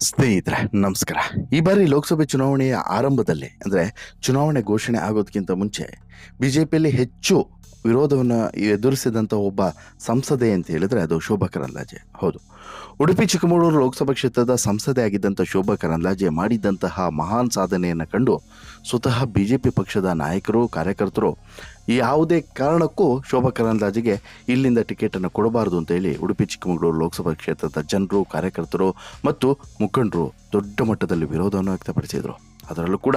ಸ್ನೇಹಿತರೆ, ನಮಸ್ಕಾರ. ಈ ಬಾರಿ ಲೋಕಸಭೆ ಚುನಾವಣೆಯ ಆರಂಭದಲ್ಲಿ, ಅಂದರೆ ಚುನಾವಣೆ ಘೋಷಣೆ ಆಗೋದಕ್ಕಿಂತ ಮುಂಚೆ ಬಿ ಜೆ ಪಿಯಲ್ಲಿ ಹೆಚ್ಚು ವಿರೋಧವನ್ನು ಎದುರಿಸಿದಂಥ ಒಬ್ಬ ಸಂಸದೆ ಅಂತ ಹೇಳಿದ್ರೆ ಅದು ಶೋಭಾ ಕರಂದ್ಲಾಜೆ. ಹೌದು. ಉಡುಪಿ, ಚಿಕ್ಕಮಗಳೂರು ಲೋಕಸಭಾ ಕ್ಷೇತ್ರದ ಸಂಸದೆ ಆಗಿದ್ದಂಥ ಶೋಭಾ ಕರಂದ್ಲಾಜೆ ಮಾಡಿದ್ದಂತಹ ಮಹಾನ್ ಸಾಧನೆಯನ್ನು ಕಂಡು ಸ್ವತಃ ಬಿ ಜೆ ಪಿ ಪಕ್ಷದ ನಾಯಕರು, ಕಾರ್ಯಕರ್ತರು ಯಾವುದೇ ಕಾರಣಕ್ಕೂ ಶೋಭಾ ಕರಂದ್ಲಾಜೆಗೆ ಇಲ್ಲಿಂದ ಟಿಕೆಟನ್ನು ಕೊಡಬಾರದು ಅಂತ ಹೇಳಿ ಉಡುಪಿ, ಚಿಕ್ಕಮಗಳೂರು ಲೋಕಸಭಾ ಕ್ಷೇತ್ರದ ಜನರು, ಕಾರ್ಯಕರ್ತರು ಮತ್ತು ಮುಖಂಡರು ದೊಡ್ಡ ಮಟ್ಟದಲ್ಲಿ ವಿರೋಧವನ್ನು ವ್ಯಕ್ತಪಡಿಸಿದರು. ಅದರಲ್ಲೂ ಕೂಡ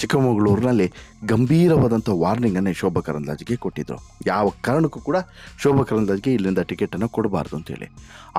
ಚಿಕ್ಕಮಗಳೂರಿನಲ್ಲಿ ಗಂಭೀರವಾದಂಥ ವಾರ್ನಿಂಗನ್ನೇ ಶೋಭಾ ಕರಂದ್ಲಾಜೆಗೆ ಕೊಟ್ಟಿದ್ದರು ಯಾವ ಕಾರಣಕ್ಕೂ ಕೂಡ ಶೋಭಾ ಕರಂದ್ಲಾಜೆಗೆ ಇಲ್ಲಿಂದ ಟಿಕೆಟನ್ನು ಕೊಡಬಾರ್ದು ಅಂತೇಳಿ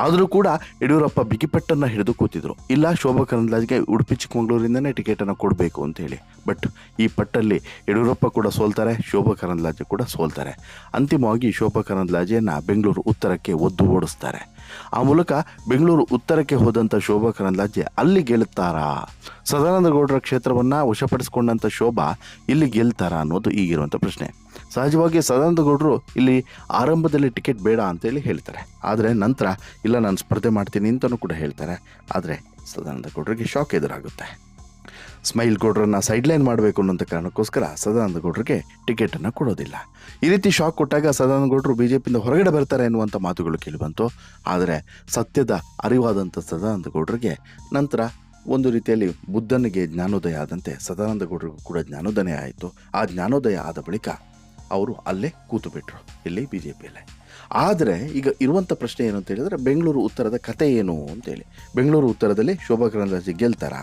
ಆದರೂ ಕೂಡ ಯಡಿಯೂರಪ್ಪ ಬಿಗಿಪಟ್ಟನ್ನು ಹಿಡಿದು ಕೂತಿದ್ರು. ಇಲ್ಲ, ಶೋಭಾ ಕರಂದ್ಲಾಜೆಗೆ ಉಡುಪಿ ಚಿಕ್ಕಮಗಳೂರಿಂದನೇ ಟಿಕೆಟನ್ನು ಕೊಡಬೇಕು ಅಂತೇಳಿ ಬಟ್ ಈ ಪಟ್ಟಲ್ಲಿ ಯಡಿಯೂರಪ್ಪ ಕೂಡ ಸೋಲ್ತಾರೆ, ಶೋಭಾ ಕರಂದ್ಲಾಜೆ ಕೂಡ ಸೋಲ್ತಾರೆ. ಅಂತಿಮವಾಗಿ ಶೋಭಾ ಕರಂದ್ಲಾಜೆಯನ್ನು ಬೆಂಗಳೂರು ಉತ್ತರಕ್ಕೆ ಒದ್ದು ಓಡಿಸ್ತಾರೆ. ಆ ಮೂಲಕ ಬೆಂಗಳೂರು ಉತ್ತರಕ್ಕೆ ಹೋದಂಥ ಶೋಭಾ ಕರಂದ್ಲಾಜೆ ಅಲ್ಲಿ ಗೆಲ್ಲುತ್ತಾರಾ? ಸದಾನಂದ ಗೌಡರ ಕ್ಷೇತ್ರವನ್ನು ವಶಪಡಿಸಿಕೊಂಡಂಥ ಶೋಭಾ ಇಲ್ಲಿ ಗೆಲ್ತಾರಾ ಅನ್ನೋದು ಈಗಿರುವಂಥ ಪ್ರಶ್ನೆ. ಸಹಜವಾಗಿ ಸದಾನಂದಗೌಡರು ಇಲ್ಲಿ ಆರಂಭದಲ್ಲಿ ಟಿಕೆಟ್ ಬೇಡ ಅಂತೇಳಿ ಹೇಳ್ತಾರೆ. ಆದರೆ ನಂತರ, ಇಲ್ಲ, ನಾನು ಸ್ಪರ್ಧೆ ಮಾಡ್ತೀನಿ ಅಂತಲೂ ಕೂಡ ಹೇಳ್ತಾರೆ. ಆದರೆ ಸದಾನಂದ ಗೌಡರಿಗೆ ಶಾಕ್ ಎದುರಾಗುತ್ತೆ. ಸ್ಮೈಲ್ ಗೌಡ್ರನ್ನ ಸೈಡ್ಲೈನ್ ಮಾಡಬೇಕು ಅನ್ನೋಂಥ ಕಾರಣಕ್ಕೋಸ್ಕರ ಸದಾನಂದ ಗೌಡರಿಗೆ ಟಿಕೆಟನ್ನು ಕೊಡೋದಿಲ್ಲ. ಈ ರೀತಿ ಶಾಕ್ ಕೊಟ್ಟಾಗ ಸದಾನಂದ ಗೌಡರು ಬಿ ಜೆ ಪಿಯಿಂದ ಹೊರಗಡೆ ಬರ್ತಾರೆ ಎನ್ನುವಂಥ ಮಾತುಗಳು ಕೇಳಿಬಂತು. ಆದರೆ ಸತ್ಯದ ಅರಿವಾದಂಥ ಸದಾನಂದ ಗೌಡರಿಗೆ ನಂತರ ಒಂದು ರೀತಿಯಲ್ಲಿ ಬುದ್ಧನಿಗೆ ಜ್ಞಾನೋದಯ ಆದಂತೆ ಸದಾನಂದ ಗೌಡರಿಗೂ ಕೂಡ ಜ್ಞಾನೋದಯ ಆಯಿತು. ಆ ಜ್ಞಾನೋದಯ ಆದ ಬಳಿಕ ಅವರು ಅಲ್ಲೇ ಕೂತು ಬಿಟ್ರು ಇಲ್ಲಿ ಬಿ ಜೆ ಪಿಯಲ್ಲೇ ಆದರೆ ಈಗ ಇರುವಂಥ ಪ್ರಶ್ನೆ ಏನು ಅಂತ ಹೇಳಿದ್ರೆ, ಬೆಂಗಳೂರು ಉತ್ತರದ ಕತೆ ಏನು ಅಂತೇಳಿ ಬೆಂಗಳೂರು ಉತ್ತರದಲ್ಲಿ ಶೋಭಾ ಕರಂದ್ಲಾಜೆ ಗೆಲ್ತಾರಾ?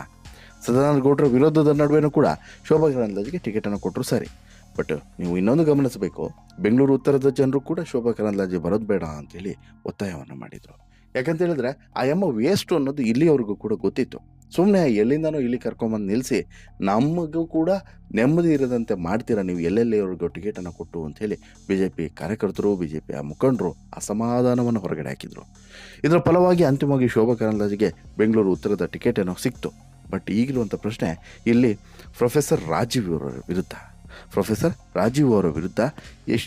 ಸದಾನಂದ ಗೌಡರ ವಿರೋಧದ ನಡುವೆನೂ ಕೂಡ ಶೋಭಾ ಕರಂದ್ಲಾಜೆಗೆ ಟಿಕೆಟನ್ನು ಕೊಟ್ಟರು ಸರಿ. ಬಟ್ ನೀವು ಇನ್ನೊಂದು ಗಮನಿಸಬೇಕು, ಬೆಂಗಳೂರು ಉತ್ತರದ ಜನರು ಕೂಡ ಶೋಭಾ ಕರಂದ್ಲಾಜೆ ಬರೋದು ಬೇಡ ಅಂತೇಳಿ ಒತ್ತಾಯವನ್ನು ಮಾಡಿದರು. ಯಾಕಂತ ಹೇಳಿದ್ರೆ ಆ ಎಮ್ಮ ವೇಸ್ಟು ಅನ್ನೋದು ಇಲ್ಲಿಯವ್ರಿಗೂ ಕೂಡ ಗೊತ್ತಿತ್ತು. ಸುಮ್ಮನೆ ಎಲ್ಲಿಂದನೂ ಇಲ್ಲಿ ಕರ್ಕೊಂಬಂದು ನಿಲ್ಲಿಸಿ ನಮಗೂ ಕೂಡ ನೆಮ್ಮದಿ ಇರದಂತೆ ಮಾಡ್ತೀರಾ ನೀವು ಎಲ್ಲೆಲ್ಲಿಯವ್ರಿಗೂ ಟಿಕೆಟನ್ನು ಕೊಟ್ಟು ಅಂಥೇಳಿ ಬಿ ಜೆ ಪಿ ಕಾರ್ಯಕರ್ತರು ಬಿ ಜೆ ಪಿಯ ಮುಖಂಡರು ಅಸಮಾಧಾನವನ್ನು ಹೊರಗಡೆ ಹಾಕಿದರು. ಇದರ ಫಲವಾಗಿ ಅಂತಿಮವಾಗಿ ಶೋಭಾ ಕರಂದ್ಲಾಜೆಗೆ ಬೆಂಗಳೂರು ಉತ್ತರದ ಟಿಕೆಟ್ ಏನೋ ಸಿಕ್ತು. ಬಟ್ ಈಗಿರುವಂಥ ಪ್ರಶ್ನೆ, ಇಲ್ಲಿ ಪ್ರೊಫೆಸರ್ ರಾಜೀವ್ ಅವರ ವಿರುದ್ಧ ಪ್ರೊಫೆಸರ್ ರಾಜೀವ್ ಅವರ ವಿರುದ್ಧ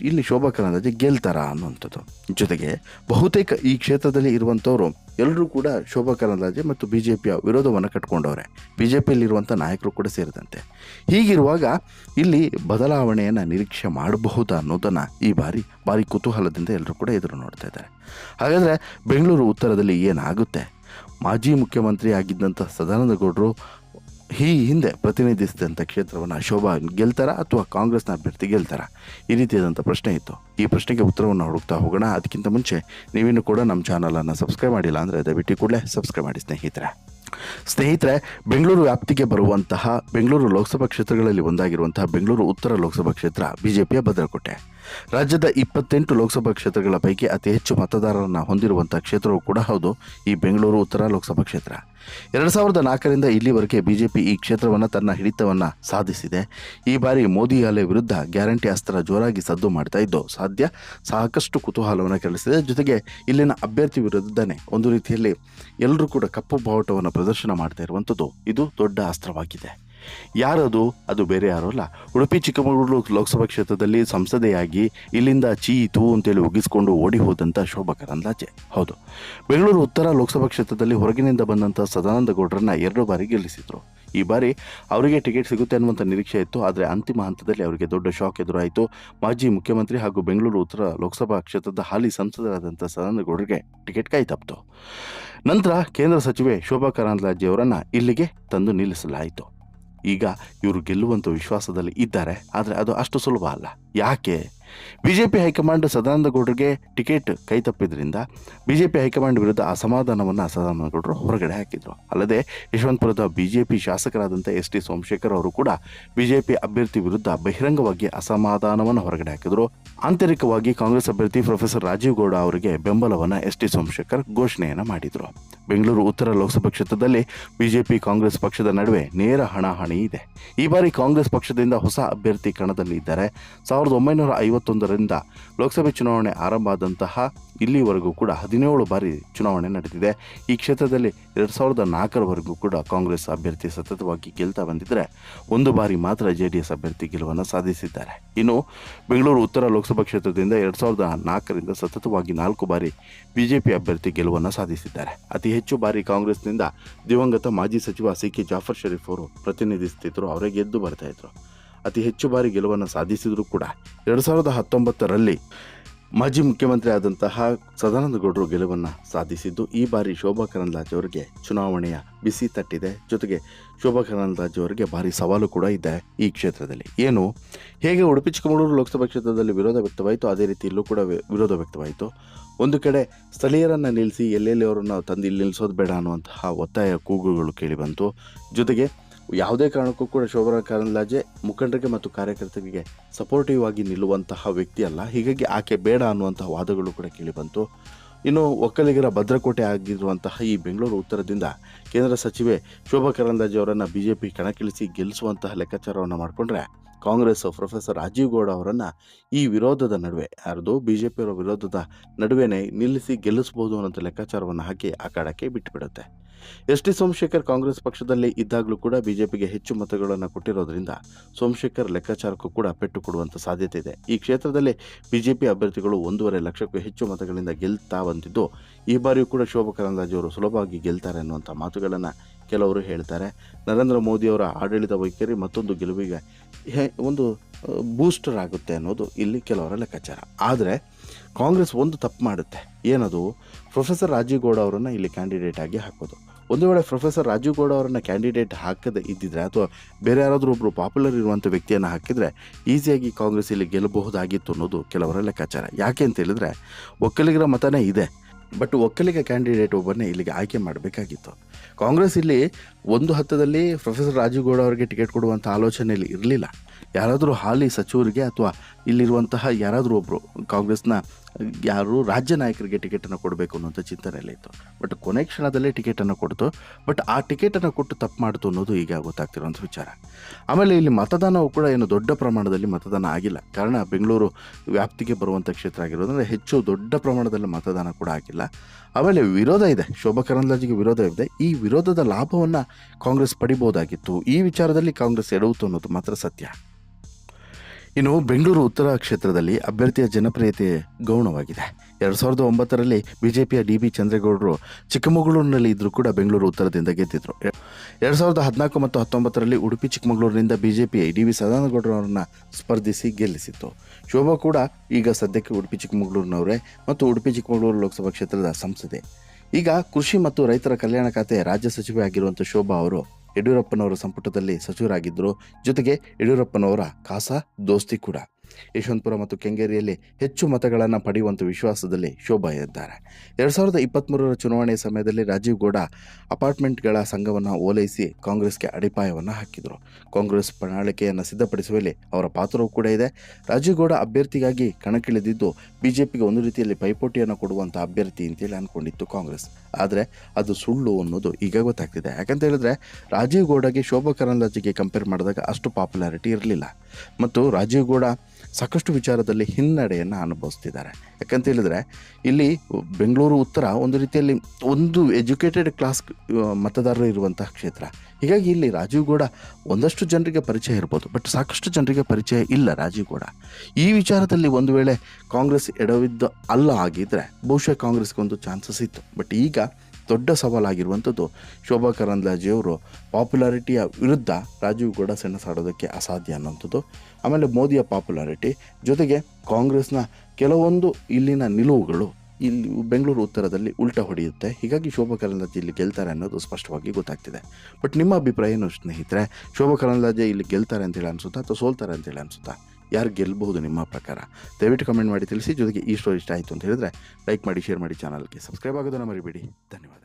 ಇಲ್ಲಿ ಶೋಭಾ ಕರಂದಾಜೆ ಗೆಲ್ತಾರಾ ಅನ್ನುವಂಥದ್ದು. ಜೊತೆಗೆ ಬಹುತೇಕ ಈ ಕ್ಷೇತ್ರದಲ್ಲಿ ಇರುವಂಥವರು ಎಲ್ಲರೂ ಕೂಡ ಶೋಭಾ ಕರಂದ್ಲಾಜೆ ಮತ್ತು ಬಿ ಜೆ ಪಿಯ ವಿರೋಧವನ್ನು ಕಟ್ಕೊಂಡವ್ರೆ. ಬಿ ಜೆ ಪಿಯಲ್ಲಿರುವಂಥ ನಾಯಕರು ಕೂಡ ಸೇರಿದಂತೆ. ಹೀಗಿರುವಾಗ ಇಲ್ಲಿ ಬದಲಾವಣೆಯನ್ನು ನಿರೀಕ್ಷೆ ಮಾಡಬಹುದಾ ಅನ್ನೋದನ್ನು ಈ ಬಾರಿ ಭಾರಿ ಕುತೂಹಲದಿಂದ ಎಲ್ಲರೂ ಕೂಡ ಎದುರು ನೋಡ್ತಾ ಇದ್ದಾರೆ. ಹಾಗಾದರೆ ಬೆಂಗಳೂರು ಉತ್ತರದಲ್ಲಿ ಏನಾಗುತ್ತೆ? ಮಾಜಿ ಮುಖ್ಯಮಂತ್ರಿ ಆಗಿದ್ದಂಥ ಸದಾನಂದ ಗೌಡರು ಈ ಹಿಂದೆ ಪ್ರತಿನಿಧಿಸಿದಂಥ ಕ್ಷೇತ್ರವನ್ನು ಶೋಭಾ ಗೆಲ್ತಾರ ಅಥವಾ ಕಾಂಗ್ರೆಸ್ನ ಅಭ್ಯರ್ಥಿ ಗೆಲ್ತಾರ? ಈ ರೀತಿಯಾದಂಥ ಪ್ರಶ್ನೆ ಇತ್ತು. ಈ ಪ್ರಶ್ನೆಗೆ ಉತ್ತರವನ್ನು ಹುಡುಕ್ತಾ ಹೋಗೋಣ. ಅದಕ್ಕಿಂತ ಮುಂಚೆ ನೀವೇನು ಕೂಡ ನಮ್ಮ ಚಾನಲನ್ನು ಸಬ್ಸ್ಕ್ರೈಬ್ ಮಾಡಿಲ್ಲ ಅಂದರೆ ದಯವಿಟ್ಟು ಕೂಡಲೇ ಸಬ್ಸ್ಕ್ರೈಬ್ ಮಾಡಿ ಸ್ನೇಹಿತರೆ. ಸ್ನೇಹಿತರೆ, ಬೆಂಗಳೂರು ವ್ಯಾಪ್ತಿಗೆ ಬರುವಂತಹ ಬೆಂಗಳೂರು ಲೋಕಸಭಾ ಕ್ಷೇತ್ರಗಳಲ್ಲಿ ಒಂದಾಗಿರುವಂತಹ ಬೆಂಗಳೂರು ಉತ್ತರ ಲೋಕಸಭಾ ಕ್ಷೇತ್ರ ಬಿಜೆಪಿಯ ಭದ್ರಕೋಟೆ. ರಾಜ್ಯದ ಇಪ್ಪತ್ತೆಂಟು ಲೋಕಸಭಾ ಕ್ಷೇತ್ರಗಳ ಪೈಕಿ ಅತಿ ಹೆಚ್ಚು ಮತದಾರರನ್ನು ಹೊಂದಿರುವಂಥ ಕ್ಷೇತ್ರವೂ ಕೂಡ ಹೌದು, ಈ ಬೆಂಗಳೂರು ಉತ್ತರ ಲೋಕಸಭಾ ಕ್ಷೇತ್ರ. ಎರಡು ಸಾವಿರದ ನಾಲ್ಕರಿಂದ ಇಲ್ಲಿವರೆಗೆ ಬಿಜೆಪಿ ಈ ಕ್ಷೇತ್ರವನ್ನು ತನ್ನ ಹಿಡಿತವನ್ನು ಸಾಧಿಸಿದೆ. ಈ ಬಾರಿ ಮೋದಿ ಅಲೆ ವಿರುದ್ಧ ಗ್ಯಾರಂಟಿ ಅಸ್ತ್ರ ಜೋರಾಗಿ ಸದ್ದು ಮಾಡ್ತಾ ಇದ್ದು, ಸಾಧ್ಯ ಸಾಕಷ್ಟು ಕುತೂಹಲವನ್ನು ಕೆರಳಿಸಿದೆ. ಜೊತೆಗೆ ಇಲ್ಲಿನ ಅಭ್ಯರ್ಥಿ ವಿರುದ್ಧನೇ ಒಂದು ರೀತಿಯಲ್ಲಿ ಎಲ್ಲರೂ ಕೂಡ ಕಪ್ಪು ಬಾವುಟವನ್ನು ಪ್ರದರ್ಶನ ಮಾಡ್ತಾ ಇರುವಂಥದ್ದು ಇದು ದೊಡ್ಡ ಅಸ್ತ್ರವಾಗಿದೆ. ಯಾರದು? ಅದು ಬೇರೆ ಯಾರೂ ಅಲ್ಲ. ಉಡುಪಿ, ಚಿಕ್ಕಮಗಳೂರು ಲೋಕಸಭಾ ಕ್ಷೇತ್ರದಲ್ಲಿ ಸಂಸದೆಯಾಗಿ ಇಲ್ಲಿಂದ ಚೀ, ತೂ ಅಂತೇಳಿ ಒಗ್ಗಿಸಿಕೊಂಡು ಓಡಿ ಹೋದಂಥ ಶೋಭಾ ಕರಂದ್ಲಾಜೆ. ಹೌದು. ಬೆಂಗಳೂರು ಉತ್ತರ ಲೋಕಸಭಾ ಕ್ಷೇತ್ರದಲ್ಲಿ ಹೊರಗಿನಿಂದ ಬಂದಂಥ ಸದಾನಂದ ಗೌಡರನ್ನ ಎರಡು ಬಾರಿ ಗೆಲ್ಲಿಸಿದ್ರು. ಈ ಬಾರಿ ಅವರಿಗೆ ಟಿಕೆಟ್ ಸಿಗುತ್ತೆ ಅನ್ನುವಂಥ ನಿರೀಕ್ಷೆ ಇತ್ತು, ಆದರೆ ಅಂತಿಮ ಹಂತದಲ್ಲಿ ಅವರಿಗೆ ದೊಡ್ಡ ಶಾಕ್ ಎದುರಾಯಿತು. ಮಾಜಿ ಮುಖ್ಯಮಂತ್ರಿ ಹಾಗೂ ಬೆಂಗಳೂರು ಉತ್ತರ ಲೋಕಸಭಾ ಕ್ಷೇತ್ರದ ಹಾಲಿ ಸಂಸದರಾದಂಥ ಸದಾನಂದ ಗೌಡರಿಗೆ ಟಿಕೆಟ್ ಕೈ ತಪ್ಪಿತು. ನಂತರ ಕೇಂದ್ರ ಸಚಿವೆ ಶೋಭಾ ಕರಂದ್ಲಾಜೆ ಅವರನ್ನು ಇಲ್ಲಿಗೆ ತಂದು ನಿಲ್ಲಿಸಲಾಯಿತು. ಈಗ ಇವರು ಗೆಲ್ಲುವಂಥ ವಿಶ್ವಾಸದಲ್ಲಿ ಇದ್ದಾರೆ ಆದರೆ ಅದು ಅಷ್ಟು ಸುಲಭ ಅಲ್ಲ. ಯಾಕೆ? ಬಿಜೆಪಿ ಹೈಕಮಾಂಡ್ ಸದಾನಂದಗೌಡರಿಗೆ ಟಿಕೆಟ್ ಕೈ ತಪ್ಪಿದ್ರಿಂದ ಬಿಜೆಪಿ ಹೈಕಮಾಂಡ್ ವಿರುದ್ಧ ಅಸಮಾಧಾನವನ್ನು ಸದಾನಂದ ಗೌಡರು ಹೊರಗಡೆ ಹಾಕಿದ್ರು. ಅಲ್ಲದೆ ಯಶವಂತಪುರದ ಬಿಜೆಪಿ ಶಾಸಕರಾದಂಥ ಎಸ್ ಟಿ ಸೋಮಶೇಖರ್ ಅವರು ಕೂಡ ಬಿಜೆಪಿ ಅಭ್ಯರ್ಥಿ ವಿರುದ್ಧ ಬಹಿರಂಗವಾಗಿ ಅಸಮಾಧಾನವನ್ನು ಹೊರಗಡೆ ಹಾಕಿದ್ರು. ಆಂತರಿಕವಾಗಿ ಕಾಂಗ್ರೆಸ್ ಅಭ್ಯರ್ಥಿ ಪ್ರೊಫೆಸರ್ ರಾಜೀವ್ ಗೌಡ ಅವರಿಗೆ ಬೆಂಬಲವನ್ನು ಎಸ್ ಟಿ ಸೋಮಶೇಖರ್ ಘೋಷಣೆಯನ್ನು ಮಾಡಿದರು. ಬೆಂಗಳೂರು ಉತ್ತರ ಲೋಕಸಭಾ ಕ್ಷೇತ್ರದಲ್ಲಿ ಬಿಜೆಪಿ ಕಾಂಗ್ರೆಸ್ ಪಕ್ಷದ ನಡುವೆ ನೇರ ಹಣಾಹಣಿ ಇದೆ. ಈ ಬಾರಿ ಕಾಂಗ್ರೆಸ್ ಪಕ್ಷದಿಂದ ಹೊಸ ಅಭ್ಯರ್ಥಿ ಕಣದಲ್ಲಿ ಇದ್ದಾರೆ ಸಾವಿರದ ಒಂಬೈನೂರ ಇಪ್ಪತ್ತೊಂದರಿಂದ ಲೋಕಸಭೆ ಚುನಾವಣೆ ಆರಂಭ ಆದಂತಹ ಇಲ್ಲಿವರೆಗೂ ಕೂಡ ಹದಿನೇಳು ಬಾರಿ ಚುನಾವಣೆ ನಡೆದಿದೆ. ಈ ಕ್ಷೇತ್ರದಲ್ಲಿ ಎರಡು ಸಾವಿರದ ನಾಲ್ಕರವರೆಗೂ ಕೂಡ ಕಾಂಗ್ರೆಸ್ ಅಭ್ಯರ್ಥಿ ಸತತವಾಗಿ ಗೆಲ್ತಾ ಬಂದಿದ್ದರೆ ಒಂದು ಬಾರಿ ಮಾತ್ರ ಜೆ ಡಿ ಎಸ್ ಅಭ್ಯರ್ಥಿ ಗೆಲುವನ್ನು ಸಾಧಿಸಿದ್ದಾರೆ. ಇನ್ನು ಬೆಂಗಳೂರು ಉತ್ತರ ಲೋಕಸಭಾ ಕ್ಷೇತ್ರದಿಂದ ಎರಡು ಸಾವಿರದ ನಾಲ್ಕರಿಂದ ಸತತವಾಗಿ ನಾಲ್ಕು ಬಾರಿ ಬಿಜೆಪಿ ಅಭ್ಯರ್ಥಿ ಗೆಲುವನ್ನು ಸಾಧಿಸಿದ್ದಾರೆ. ಅತಿ ಹೆಚ್ಚು ಬಾರಿ ಕಾಂಗ್ರೆಸ್ನಿಂದ ದಿವಂಗತ ಮಾಜಿ ಸಚಿವ ಸಿ ಕೆ ಜಾಫರ್ ಶರೀಫ್ ಅವರು ಪ್ರತಿನಿಧಿಸುತ್ತಿದ್ದರು ಅವರೇ ಗೆದ್ದು ಬರ್ತಾ ಇದ್ರು. ಅತಿ ಹೆಚ್ಚು ಬಾರಿ ಗೆಲುವನ್ನು ಸಾಧಿಸಿದರೂ ಕೂಡ ಎರಡು ಸಾವಿರದ ಹತ್ತೊಂಬತ್ತರಲ್ಲಿ ಮಾಜಿ ಮುಖ್ಯಮಂತ್ರಿ ಆದಂತಹ ಸದಾನಂದ ಗೌಡರು ಗೆಲುವನ್ನು ಸಾಧಿಸಿದ್ದು ಈ ಬಾರಿ ಶೋಭಾ ಕರಂದ್ಲಾಜೆ ಅವರಿಗೆ ಚುನಾವಣೆಯ ಬಿಸಿ ತಟ್ಟಿದೆ. ಜೊತೆಗೆ ಶೋಭಾ ಕರಂದ್ಲಾಜೆ ಅವರಿಗೆ ಭಾರಿ ಸವಾಲು ಕೂಡ ಇದೆ ಈ ಕ್ಷೇತ್ರದಲ್ಲಿ. ಏನು? ಹೇಗೆ ಉಡುಪಿ ಚಿಕ್ಕಮಗಳೂರು ಲೋಕಸಭಾ ಕ್ಷೇತ್ರದಲ್ಲಿ ವಿರೋಧ ವ್ಯಕ್ತವಾಯಿತು, ಅದೇ ರೀತಿ ಇಲ್ಲೂ ಕೂಡ ವಿರೋಧ ವ್ಯಕ್ತವಾಯಿತು. ಒಂದು ಕಡೆ ಸ್ಥಳೀಯರನ್ನು ನಿಲ್ಲಿಸಿ ಎಲ್ಲೆಲ್ಲಿ ಅವರನ್ನು ತಂದು ಇಲ್ಲಿ ನಿಲ್ಲಿಸೋದು ಬೇಡ ಅನ್ನುವಂತಹ ಒತ್ತಾಯ, ಕೂಗುಗಳು ಕೇಳಿಬಂತು ಜೊತೆಗೆ ಯಾವುದೇ ಕಾರಣಕ್ಕೂ ಕೂಡ ಶೋಭಾ ಕರಂದ್ಲಾಜೆ ಮುಖಂಡರಿಗೆ ಮತ್ತು ಕಾರ್ಯಕರ್ತರಿಗೆ ಸಪೋರ್ಟಿವ್ ಆಗಿ ನಿಲ್ಲುವಂತಹ ವ್ಯಕ್ತಿ ಅಲ್ಲ ಹೀಗಾಗಿ ಆಕೆ ಬೇಡ ಅನ್ನುವಂತಹ ವಾದಗಳು ಕೂಡ ಕೇಳಿಬಂತು ಇನ್ನು ಒಕ್ಕಲಿಗರ ಭದ್ರಕೋಟೆ ಆಗಿರುವಂತಹ ಈ ಬೆಂಗಳೂರು ಉತ್ತರದಿಂದ ಕೇಂದ್ರ ಸಚಿವೆ ಶೋಭಾ ಕರಂದ್ಲಾಜೆ ಅವರನ್ನು ಬಿ ಜೆ ಪಿ ಕಣಕ್ಕಿಳಿಸಿ ಗೆಲ್ಲಿಸುವಂತಹ ಲೆಕ್ಕಾಚಾರವನ್ನು ಮಾಡಿಕೊಂಡ್ರೆ ಕಾಂಗ್ರೆಸ್ ಪ್ರೊಫೆಸರ್ ರಾಜೀವ್ ಗೌಡ ಅವರನ್ನು ಈ ವಿರೋಧದ ನಡುವೆ, ಯಾರ್ದು ಬಿ ಜೆ ಪಿಯವರ ವಿರೋಧದ ನಡುವೆನೇ ನಿಲ್ಲಿಸಿ ಗೆಲ್ಲಿಸಬಹುದು ಅನ್ನೋಂಥ ಲೆಕ್ಕಾಚಾರವನ್ನು ಹಾಕಿ ಅಖಾಡಕ್ಕೆ ಬಿಟ್ಟುಬಿಡುತ್ತೆ ಎಸ್ ಟಿ ಸೋಮಶೇಖರ್ ಕಾಂಗ್ರೆಸ್ ಪಕ್ಷದಲ್ಲಿ ಇದ್ದಾಗಲೂ ಕೂಡ ಬಿಜೆಪಿಗೆ ಹೆಚ್ಚು ಮತಗಳನ್ನು ಕೊಟ್ಟಿರೋದ್ರಿಂದ ಸೋಮಶೇಖರ್ ಲೆಕ್ಕಾಚಾರಕ್ಕೂ ಕೂಡ ಪೆಟ್ಟು ಕೊಡುವಂಥ ಸಾಧ್ಯತೆ ಇದೆ. ಈ ಕ್ಷೇತ್ರದಲ್ಲಿ ಬಿಜೆಪಿ ಅಭ್ಯರ್ಥಿಗಳು ಒಂದೂವರೆ ಲಕ್ಷಕ್ಕೂ ಹೆಚ್ಚು ಮತಗಳಿಂದ ಗೆಲ್ತಾ ಬಂದಿದ್ದು, ಈ ಬಾರಿಯೂ ಕೂಡ ಶೋಭಾ ಕರಂದಾಜಿ ಅವರು ಸುಲಭವಾಗಿ ಗೆಲ್ತಾರೆ ಅನ್ನುವಂಥ ಮಾತುಗಳನ್ನು ಕೆಲವರು ಹೇಳ್ತಾರೆ. ನರೇಂದ್ರ ಮೋದಿಯವರ ಆಡಳಿತ ವೈಖರಿ ಮತ್ತೊಂದು ಗೆಲುವಿಗೆ ಒಂದು ಬೂಸ್ಟರ್ ಆಗುತ್ತೆ ಅನ್ನೋದು ಇಲ್ಲಿ ಕೆಲವರ ಲೆಕ್ಕಾಚಾರ. ಆದರೆ ಕಾಂಗ್ರೆಸ್ ಒಂದು ತಪ್ಪು ಮಾಡುತ್ತೆ. ಏನದು? ಪ್ರೊಫೆಸರ್ ರಾಜೀವ್ ಗೌಡ ಅವರನ್ನು ಇಲ್ಲಿ ಕ್ಯಾಂಡಿಡೇಟ್ ಆಗಿ ಹಾಕೋದು. ಒಂದು ವೇಳೆ ಪ್ರೊಫೆಸರ್ ರಾಜೀವ್ ಗೌಡ ಅವರನ್ನು ಕ್ಯಾಂಡಿಡೇಟ್ ಹಾಕದೆ ಇದ್ದಿದ್ರೆ ಅಥವಾ ಬೇರೆ ಯಾರಾದರೂ ಒಬ್ಬರು ಪಾಪ್ಯುಲರ್ ಇರುವಂಥ ವ್ಯಕ್ತಿಯನ್ನು ಹಾಕಿದರೆ ಈಸಿಯಾಗಿ ಕಾಂಗ್ರೆಸ್ ಇಲ್ಲಿ ಗೆಲ್ಲಬಹುದಾಗಿತ್ತು ಅನ್ನೋದು ಕೆಲವರ ಲೆಕ್ಕಾಚಾರ. ಯಾಕೆ ಅಂತ ಹೇಳಿದ್ರೆ ಒಕ್ಕಲಿಗರ ಮತನೇ ಇದೆ ಬಟ್ ಒಕ್ಕಲಿಗ ಕ್ಯಾಂಡಿಡೇಟ್ ಒಬ್ಬರನ್ನೇ ಇಲ್ಲಿಗೆ ಆಯ್ಕೆ ಮಾಡಬೇಕಾಗಿತ್ತು. ಕಾಂಗ್ರೆಸ್ ಇಲ್ಲಿ ಒಂದು ಹಂತದಲ್ಲಿ ಪ್ರೊಫೆಸರ್ ರಾಜೀವ್ ಗೌಡ ಅವರಿಗೆ ಟಿಕೆಟ್ ಕೊಡುವಂಥ ಆಲೋಚನೆಯಲ್ಲಿ ಇರಲಿಲ್ಲ. ಯಾರಾದರೂ ಹಾಲಿ ಸಚಿವರಿಗೆ ಅಥವಾ ಇಲ್ಲಿರುವಂತಹ ಯಾರಾದರೂ ಒಬ್ಬರು ಕಾಂಗ್ರೆಸ್ನ ಯಾರು ರಾಜ್ಯ ನಾಯಕರಿಗೆ ಟಿಕೆಟನ್ನು ಕೊಡಬೇಕು ಅನ್ನೋಂಥ ಚಿಂತನೆಯಲ್ಲಿ ಇತ್ತು. ಬಟ್ ಕೊನೆ ಕ್ಷಣದಲ್ಲೇ ಟಿಕೆಟನ್ನು ಕೊಡ್ತು. ಬಟ್ ಆ ಟಿಕೆಟನ್ನು ಕೊಟ್ಟು ತಪ್ಪು ಮಾಡ್ತು ಅನ್ನೋದು ಈಗ ಗೊತ್ತಾಗ್ತಿರೋಂಥ ವಿಚಾರ. ಆಮೇಲೆ ಇಲ್ಲಿ ಮತದಾನವು ಕೂಡ ಏನು ದೊಡ್ಡ ಪ್ರಮಾಣದಲ್ಲಿ ಮತದಾನ ಆಗಿಲ್ಲ. ಕಾರಣ ಬೆಂಗಳೂರು ವ್ಯಾಪ್ತಿಗೆ ಬರುವಂಥ ಕ್ಷೇತ್ರ ಆಗಿರೋದ್ರಿಂದ ಹೆಚ್ಚು ದೊಡ್ಡ ಪ್ರಮಾಣದಲ್ಲಿ ಮತದಾನ ಕೂಡ ಆಗಿಲ್ಲ. ಆಮೇಲೆ ವಿರೋಧ ಇದೆ. ಶೋಭಾ ಕರಂದ್ಲಾಜಿಗೆ ವಿರೋಧ ಇದೆ. ಈ ವಿರೋಧದ ಲಾಭವನ್ನು ಕಾಂಗ್ರೆಸ್ ಪಡಿಬೋದಾಗಿತ್ತು. ಈ ವಿಚಾರದಲ್ಲಿ ಕಾಂಗ್ರೆಸ್ ಎಡುವುದು ಅನ್ನೋದು ಮಾತ್ರ ಸತ್ಯ. ಇನ್ನು ಬೆಂಗಳೂರು ಉತ್ತರ ಕ್ಷೇತ್ರದಲ್ಲಿ ಅಭ್ಯರ್ಥಿಯ ಜನಪ್ರಿಯತೆ ಗೌಣವಾಗಿದೆ. ಎರಡ್ ಸಾವಿರದ ಒಂಬತ್ತರಲ್ಲಿ ಬಿಜೆಪಿಯ ಡಿ ಬಿ ಚಂದ್ರೇಗೌಡರು ಚಿಕ್ಕಮಗಳೂರಿನಲ್ಲಿ ಇದ್ದರೂ ಕೂಡ ಬೆಂಗಳೂರು ಉತ್ತರದಿಂದ ಗೆದ್ದಿದ್ರು. ಎರಡ್ ಸಾವಿರದ ಹದಿನಾಲ್ಕು ಮತ್ತು ಹತ್ತೊಂಬತ್ತರಲ್ಲಿ ಉಡುಪಿ, ಚಿಕ್ಕಮಗಳೂರಿನಿಂದ ಬಿಜೆಪಿ ಡಿ ವಿ ಸದಾನಗೌಡರವರನ್ನ ಸ್ಪರ್ಧಿಸಿ ಗೆಲ್ಲಿಸಿತ್ತು. ಶೋಭಾ ಕೂಡ ಈಗ ಸದ್ಯಕ್ಕೆ ಉಡುಪಿ, ಚಿಕ್ಕಮಗಳೂರಿನವರೇ ಮತ್ತು ಉಡುಪಿ, ಚಿಕ್ಕಮಗಳೂರು ಲೋಕಸಭಾ ಕ್ಷೇತ್ರದ ಸಂಸದೆ. ಈಗ ಕೃಷಿ ಮತ್ತು ರೈತರ ಕಲ್ಯಾಣ ಖಾತೆ ರಾಜ್ಯ ಸಚಿವೆ ಆಗಿರುವಂಥ ಶೋಭಾ ಅವರು ಯಡಿಯೂರಪ್ಪನವರ ಸಂಪುಟದಲ್ಲಿ ಸಚಿವರಾಗಿದ್ದರು. ಜೊತೆಗೆ ಯಡಿಯೂರಪ್ಪನವರ ಖಾಸಾ ದೋಸ್ತಿ ಕೂಡ. ಯಶವಂತಪುರ ಮತ್ತು ಕೆಂಗೇರಿಯಲ್ಲಿ ಹೆಚ್ಚು ಮತಗಳನ್ನು ಪಡೆಯುವಂಥ ವಿಶ್ವಾಸದಲ್ಲಿ ಶೋಭಾ ಇದ್ದಾರೆ ಎರಡು ಸಾವಿರದ ಇಪ್ಪತ್ತ್ಮೂರರ ಚುನಾವಣೆ ಸಮಯದಲ್ಲಿ ರಾಜೀವ್ ಗೌಡ ಅಪಾರ್ಟ್ಮೆಂಟ್ಗಳ ಸಂಘವನ್ನು ಓಲೈಸಿ ಕಾಂಗ್ರೆಸ್ಗೆ ಅಡಿಪಾಯವನ್ನು ಹಾಕಿದರು. ಕಾಂಗ್ರೆಸ್ ಪ್ರಣಾಳಿಕೆಯನ್ನು ಸಿದ್ಧಪಡಿಸುವಲ್ಲಿ ಅವರ ಪಾತ್ರವೂ ಕೂಡ ಇದೆ. ರಾಜೀವ್ ಗೌಡ ಅಭ್ಯರ್ಥಿಗಾಗಿ ಕಣಕ್ಕಿಳಿದಿದ್ದು ಬಿಜೆಪಿಗೆ ಒಂದು ರೀತಿಯಲ್ಲಿ ಪೈಪೋಟಿಯನ್ನು ಕೊಡುವಂಥ ಅಭ್ಯರ್ಥಿ ಅಂತೇಳಿ ಅಂದ್ಕೊಂಡಿತ್ತು ಕಾಂಗ್ರೆಸ್. ಆದರೆ ಅದು ಸುಳ್ಳು ಅನ್ನೋದು ಈಗ ಗೊತ್ತಾಗ್ತಿದೆ. ಯಾಕಂತ ಹೇಳಿದ್ರೆ ರಾಜೀವ್ ಗೌಡಗೆ ಶೋಭಾ ಕರಂದ್ಲಾಜೆಗೆ ಕಂಪೇರ್ ಮಾಡಿದಾಗ ಅಷ್ಟು ಪಾಪ್ಯುಲಾರಿಟಿ ಇರಲಿಲ್ಲ. ಮತ್ತು ರಾಜೀವ್ ಗೌಡ ಸಾಕಷ್ಟು ವಿಚಾರದಲ್ಲಿ ಹಿನ್ನಡೆಯನ್ನು ಅನುಭವಿಸ್ತಿದ್ದಾರೆ. ಯಾಕಂತ ಹೇಳಿದ್ರೆ, ಇಲ್ಲಿ ಬೆಂಗಳೂರು ಉತ್ತರ ಒಂದು ರೀತಿಯಲ್ಲಿ ಒಂದು ಎಜುಕೇಟೆಡ್ ಕ್ಲಾಸ್ ಮತದಾರರು ಇರುವಂತಹ ಕ್ಷೇತ್ರ. ಹೀಗಾಗಿ ಇಲ್ಲಿ ರಾಜೀವ್ ಗೌಡ ಒಂದಷ್ಟು ಜನರಿಗೆ ಪರಿಚಯ ಇರ್ಬೋದು ಬಟ್ ಸಾಕಷ್ಟು ಜನರಿಗೆ ಪರಿಚಯ ಇಲ್ಲ ರಾಜೀವ್ ಗೌಡ. ಈ ವಿಚಾರದಲ್ಲಿ ಒಂದು ವೇಳೆ ಕಾಂಗ್ರೆಸ್ ಎಡವಿದ್ದು ಅಲ್ಲ ಆಗಿದ್ರೆ ಬಹುಶಃ ಕಾಂಗ್ರೆಸ್ಗೆ ಒಂದು ಚಾನ್ಸಸ್ ಇತ್ತು. ಬಟ್ ಈಗ ದೊಡ್ಡ ಸವಾಲಾಗಿರುವಂಥದ್ದು ಶೋಭಾ ಕರಂದ್ಲಾಜೆಯವರು ಪಾಪ್ಯುಲಾರಿಟಿಯ ವಿರುದ್ಧ ರಾಜೀವ್ ಗೌಡ ಸೆಣಸಾಡೋದಕ್ಕೆ ಅಸಾಧ್ಯ ಅನ್ನೋಂಥದ್ದು ಆಮೇಲೆ ಮೋದಿಯ ಪಾಪ್ಯುಲಾರಿಟಿ ಜೊತೆಗೆ ಕಾಂಗ್ರೆಸ್ನ ಕೆಲವೊಂದು ಇಲ್ಲಿನ ನಿಲುವುಗಳು ಇಲ್ಲಿ ಬೆಂಗಳೂರು ಉತ್ತರದಲ್ಲಿ ಉಲ್ಟ ಹೊಡೆಯುತ್ತೆ. ಹೀಗಾಗಿ ಶೋಭಾ ಕರಂದ್ಲಾಜೆ ಇಲ್ಲಿ ಗೆಲ್ತಾರೆ ಅನ್ನೋದು ಸ್ಪಷ್ಟವಾಗಿ ಗೊತ್ತಾಗ್ತಿದೆ. ಬಟ್ ನಿಮ್ಮ ಅಭಿಪ್ರಾಯ ಏನು ಸ್ನೇಹಿತರೆ? ಶೋಭಾ ಕರಂದ್ಲಾಜೆ ಇಲ್ಲಿ ಗೆಲ್ತಾರೆ ಅಂತೇಳಿ ಅನಿಸುತ್ತಾ ಅಥವಾ ಸೋಲ್ತಾರೆ ಅಂತೇಳಿ ಅನಿಸುತ್ತಾ? ಯಾರು ಗೆಲ್ಲಬಹುದು ನಿಮ್ಮ ಪ್ರಕಾರ? ದಯವಿಟ್ಟು ಕಮೆಂಟ್ ಮಾಡಿ ತಿಳಿಸಿ. ಜೊತೆಗೆ ಈ ಸ್ಟೋರಿ ಇಷ್ಟ ಆಯಿತು ಅಂತ ಹೇಳಿದ್ರೆ ಲೈಕ್ ಮಾಡಿ ಶೇರ್ ಮಾಡಿ ಚಾನಲ್ಗೆ ಸಬ್ಸ್ಕ್ರೈಬ್ ಆಗೋದನ್ನು ಮರಿಬೇಡಿ. ಧನ್ಯವಾದ.